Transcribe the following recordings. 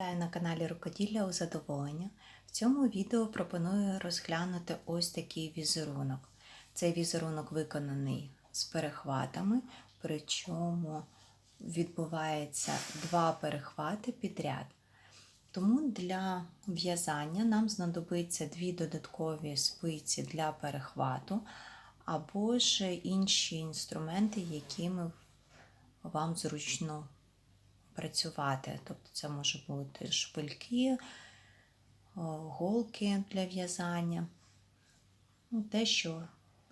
Вітаю на каналі Рукоділля у задоволення. В цьому відео пропоную розглянути ось такий візерунок. Цей візерунок виконаний з перехватами, причому відбувається два перехвати підряд. Тому для в'язання нам знадобиться дві додаткові спиці для перехвату, або ж інші інструменти, якими вам зручно працювати. Тобто це може бути шпильки, голки для в'язання, ну, те, що,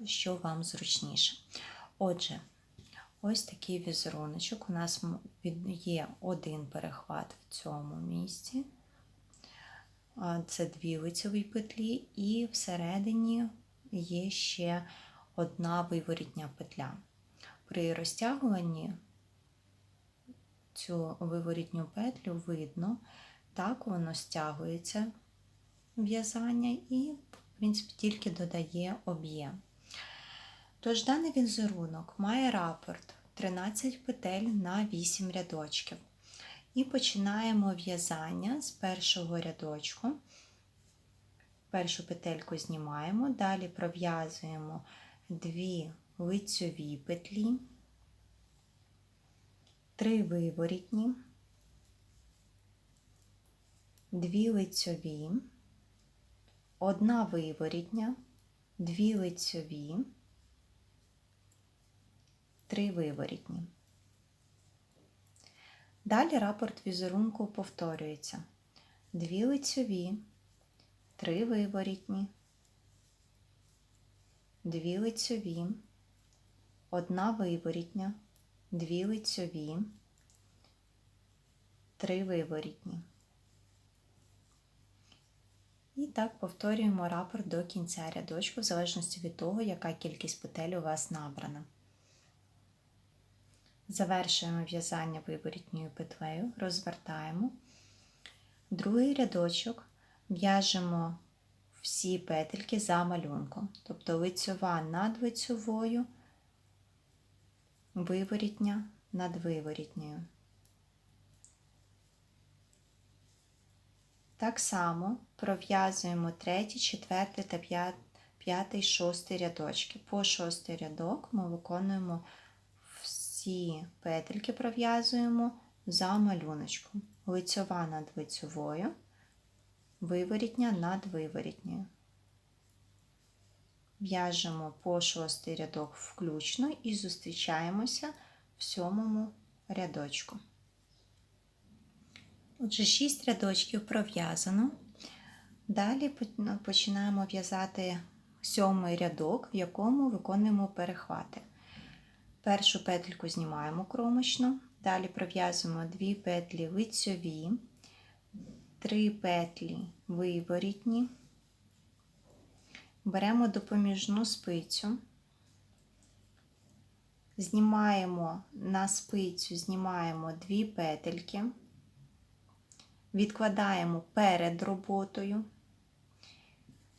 що вам зручніше. Отже, ось такий візеруночок. У нас є один перехват в цьому місці. Це дві лицеві петлі, і всередині є ще одна виворітня петля. При розтягуванні цю виворітню петлю видно, так воно стягується в'язання і, в принципі, тільки додає об'єм. Тож даний візерунок має рапорт 13 петель на 8 рядочків. І починаємо в'язання з першого рядочку. Першу петельку знімаємо, далі пров'язуємо дві лицьові петлі три виворітні, дві лицьові, одна виворітня, дві лицьові, три виворітні. Далі рапорт візерунку повторюється. Дві лицьові, три виворітні, дві лицьові, одна виворітня, дві лицьові, три виворітні. І так повторюємо рапорт до кінця рядочку, в залежності від того, яка кількість петель у вас набрана. Завершуємо в'язання виворітньою петлею, розвертаємо. Другий рядочок в'яжемо всі петельки за малюнком, тобто лицьова над лицьовою, виворітня над виворітньою. Так само пров'язуємо третій, четвертий та п'ятий, шостий рядочки. По шостий рядок ми виконуємо всі петельки пров'язуємо за малюночком. Лицьова над лицьовою, виворітня над виворітньою. В'яжемо по шостий рядок включно і зустрічаємося в сьомому рядочку. Отже, 6 рядочків пров'язано. Далі починаємо в'язати сьомий рядок, в якому виконуємо перехвати. Першу петельку знімаємо кромочно, далі пров'язуємо 2 петлі лицьові, 3 петлі виворітні. Беремо допоміжну спицю, знімаємо на спицю, знімаємо дві петельки, відкладаємо перед роботою,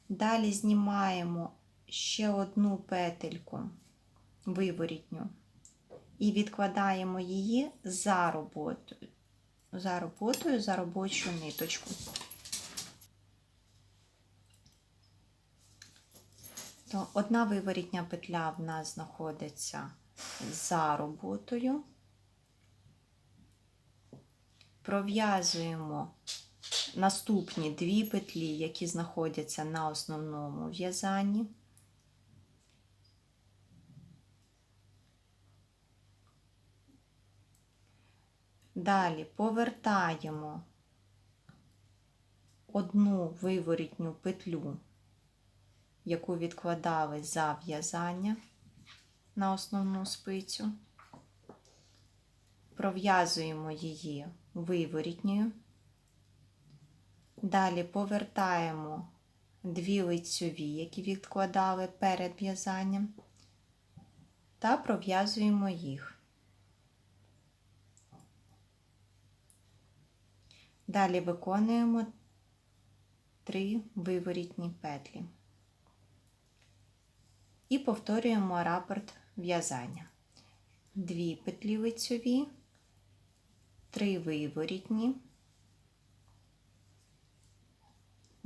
далі знімаємо ще одну петельку виворітню і відкладаємо її за роботою, за роботою, за робочу ниточку. То одна виворітня петля в нас знаходиться за роботою. Пров'язуємо наступні дві петлі, які знаходяться на основному в'язанні. Далі повертаємо одну виворітню петлю яку відкладали за в'язання на основну спицю, пров'язуємо її виворітньою, далі повертаємо дві лицьові, які відкладали перед в'язанням, та пров'язуємо їх. Далі виконуємо три виворітні петлі і повторюємо рапорт в'язання. Дві петлі лицьові, три виворітні,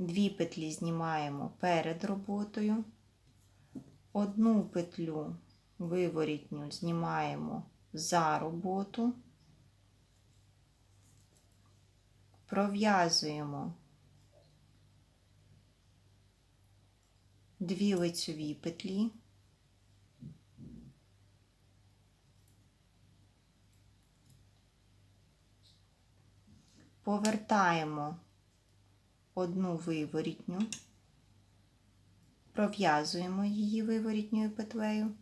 Дві петлі знімаємо перед роботою, одну петлю виворітню знімаємо за роботу, пров'язуємо дві лицьові петлі. Повертаємо одну виворітню, пров'язуємо її виворітньою петлею,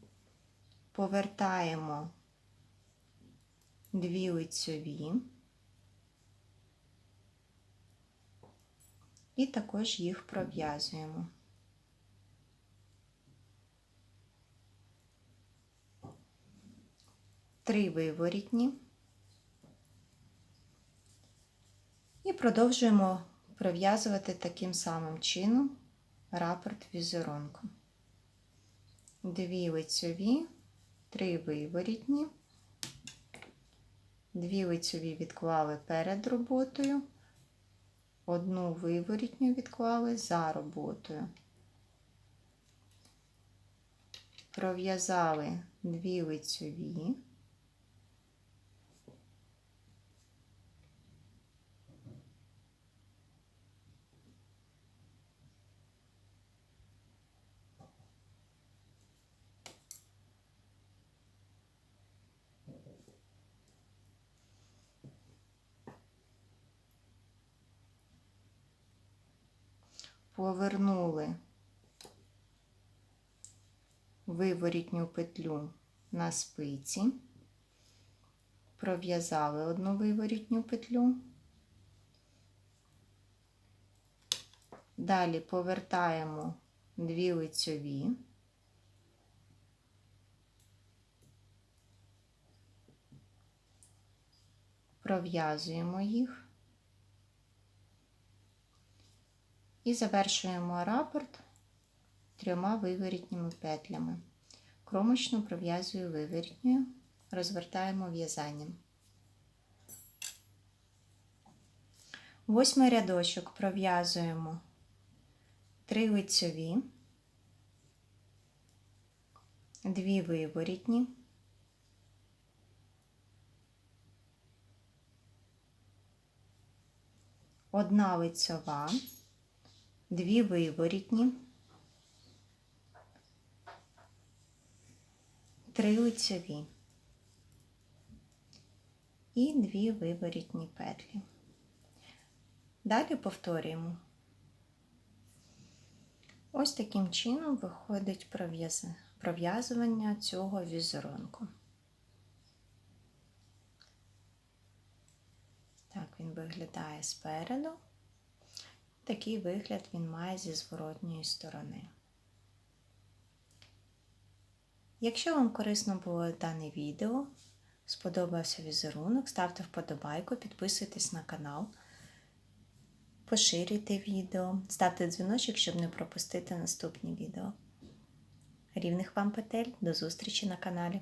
повертаємо дві лицьові і також їх пров'язуємо. Три виворітні. І продовжуємо пров'язувати таким самим чином рапорт візерунку. Дві лицьові, три виворітні, дві лицьові відклали перед роботою, одну виворітню відклали за роботою. Пров'язали дві лицьові. Повернули виворітню петлю на спиці, пров'язали одну виворітню петлю, далі повертаємо дві лицьові, пров'язуємо їх. І завершуємо рапорт трьома виворітніми петлями. Кромочну пров'язую виворітньою, розвертаємо в'язанням. Восьмий рядочок пров'язуємо три лицьові, дві виворітні, одна лицьова дві виворітні, три лицеві і дві виворітні петлі. Далі повторюємо. Ось таким чином виходить пров'язування цього візерунку. Так він виглядає спереду. Такий вигляд він має зі зворотньої сторони. Якщо вам корисно було дане відео, сподобався візерунок, ставте вподобайку, підписуйтесь на канал, поширюйте відео, ставте дзвіночок, щоб не пропустити наступні відео. Рівних вам петель, до зустрічі на каналі!